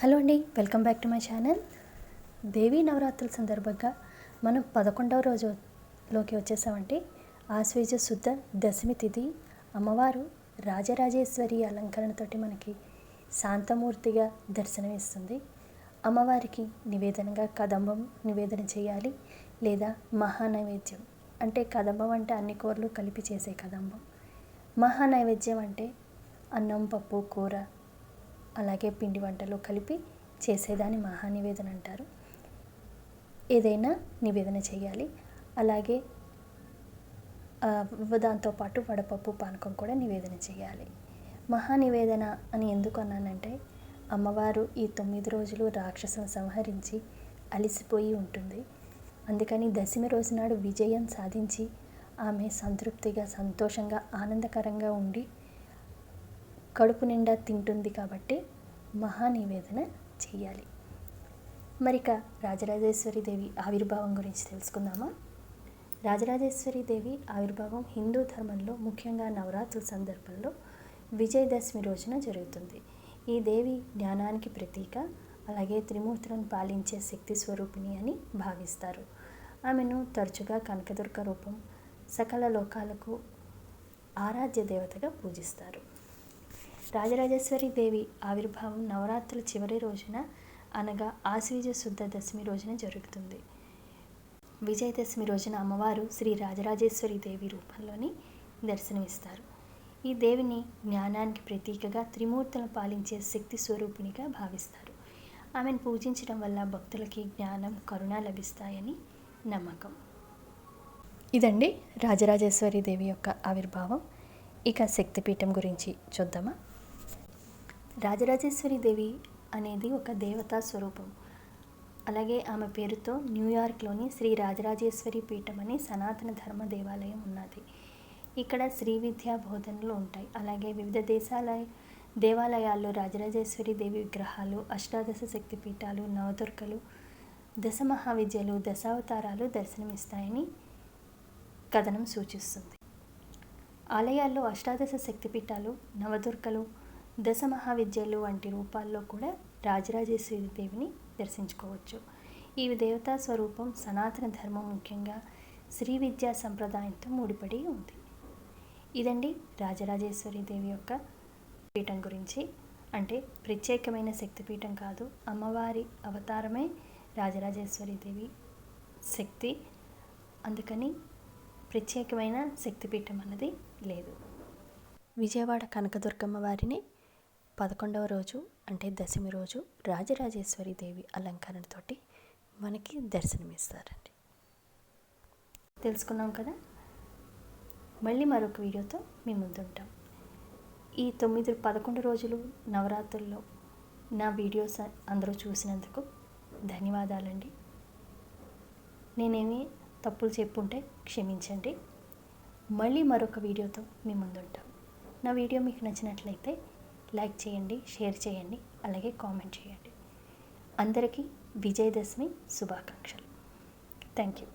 Hello అండి welcome back to my channel. Devi నవరాత్రుల సందర్భంగా మనం పదకొండవ రోజులోకి వచ్చేసామంటే ఆశ్వేజ శుద్ధ దశమి తిథి అమ్మవారు రాజరాజేశ్వరి అలంకరణతోటి మనకి శాంతమూర్తిగా దర్శనమిస్తుంది. అమ్మవారికి నివేదనగా కదంబం నివేదన చేయాలి లేదా మహానైవేద్యం. అంటే కదంబం అంటే అన్ని కూరలు కలిపి చేసే కదంబం. మహానైవేద్యం అంటే అన్నం పప్పు కూర అలాగే పిండి వంటలు కలిపి చేసేదాన్ని మహానివేదన అంటారు. ఏదైనా నివేదన చేయాలి. అలాగే దాంతోపాటు వడపప్పు పానకం కూడా నివేదన చేయాలి. మహానివేదన అని ఎందుకు అన్నానంటే అమ్మవారు ఈ తొమ్మిది రోజులు రాక్షసును సంహరించి అలిసిపోయి ఉంటుంది. అందుకని దశమి రోజు నాడు విజయం సాధించి ఆమె సంతృప్తిగా సంతోషంగా ఆనందకరంగా ఉండి కడుపు నిండా తింటుంది కాబట్టి మహానివేదన చేయాలి. మరిక రాజరాజేశ్వరి దేవి ఆవిర్భావం గురించి తెలుసుకుందామా? రాజరాజేశ్వరి దేవి ఆవిర్భావం హిందూ ధర్మంలో ముఖ్యంగా నవరాత్రుల సందర్భంలో విజయదశమి రోజున జరుగుతుంది. ఈ దేవి జ్ఞానానికి ప్రతీక అలాగే త్రిమూర్తులను పాలించే శక్తి స్వరూపిణి అని భావిస్తారు. ఆమెను తరచుగా కనకదుర్గ రూపం సకల లోకాలకు ఆరాధ్య దేవతగా పూజిస్తారు. రాజరాజేశ్వరి దేవి ఆవిర్భావం నవరాత్రుల చివరి రోజున అనగా ఆశ్వీజ శుద్ధ దశమి రోజున జరుగుతుంది. విజయదశమి రోజున అమ్మవారు శ్రీ రాజరాజేశ్వరి దేవి రూపంలోని దర్శనమిస్తారు. ఈ దేవిని జ్ఞానానికి ప్రతీకగా త్రిమూర్తులను పాలించే శక్తి స్వరూపిణిగా భావిస్తారు. ఆమెను పూజించడం వల్ల భక్తులకి జ్ఞానం కరుణ లభిస్తాయని నమ్మకం. ఇదండి రాజరాజేశ్వరి దేవి యొక్క ఆవిర్భావం. ఇక శక్తిపీఠం గురించి చూద్దామా? రాజరాజేశ్వరి దేవి అనేది ఒక దేవతా స్వరూపం. అలాగే ఆమె పేరుతో న్యూయార్క్లోని శ్రీ రాజరాజేశ్వరి పీఠం అని సనాతన ధర్మ దేవాలయం ఉన్నది. ఇక్కడ శ్రీ విద్యా బోధనలు ఉంటాయి. అలాగే వివిధ దేశాల దేవాలయాల్లో రాజరాజేశ్వరి దేవి విగ్రహాలు అష్టాదశ శక్తి పీఠాలు నవదుర్గలు దశ మహావిద్యలు దశావతారాలు దర్శనమిస్తాయని కథనం సూచిస్తుంది. ఆలయాల్లో అష్టాదశ శక్తిపీఠాలు నవదుర్గలు దశ మహావిద్యలు వంటి రూపాల్లో కూడా రాజరాజేశ్వరి దేవిని దర్శించుకోవచ్చు. ఈ దేవతా స్వరూపం సనాతన ధర్మం ముఖ్యంగా శ్రీ విద్యా సంప్రదాయంతో ముడిపడి ఉంది. ఇదండి రాజరాజేశ్వరి దేవి యొక్క పీఠం గురించి. అంటే ప్రత్యేకమైన శక్తిపీఠం కాదు అమ్మవారి అవతారమే రాజరాజేశ్వరి దేవి శక్తి. అందుకని ప్రత్యేకమైన శక్తిపీఠం అన్నది లేదు. విజయవాడ కనకదుర్గమ్మ వారిని పదకొండవ రోజు అంటే దశమి రోజు రాజరాజేశ్వరి దేవి అలంకరణతోటి మనకి దర్శనమిస్తారండి. తెలుసుకున్నాం కదా? మళ్ళీ మరొక వీడియోతో మీ ముందుంటాం. ఈ తొమ్మిది పదకొండు రోజులు నవరాత్రుల్లో నా వీడియోస్ అందరూ చూసినందుకు ధన్యవాదాలండి. నేనేమి తప్పులు చెప్పుంటే క్షమించండి. మళ్ళీ మరొక వీడియోతో మీ ముందుంటాం. నా వీడియో మీకు నచ్చినట్లయితే లైక్ చేయండి షేర్ చేయండి అలాగే కామెంట్ చేయండి. అందరికీ విజయదశమి శుభాకాంక్షలు. Thank you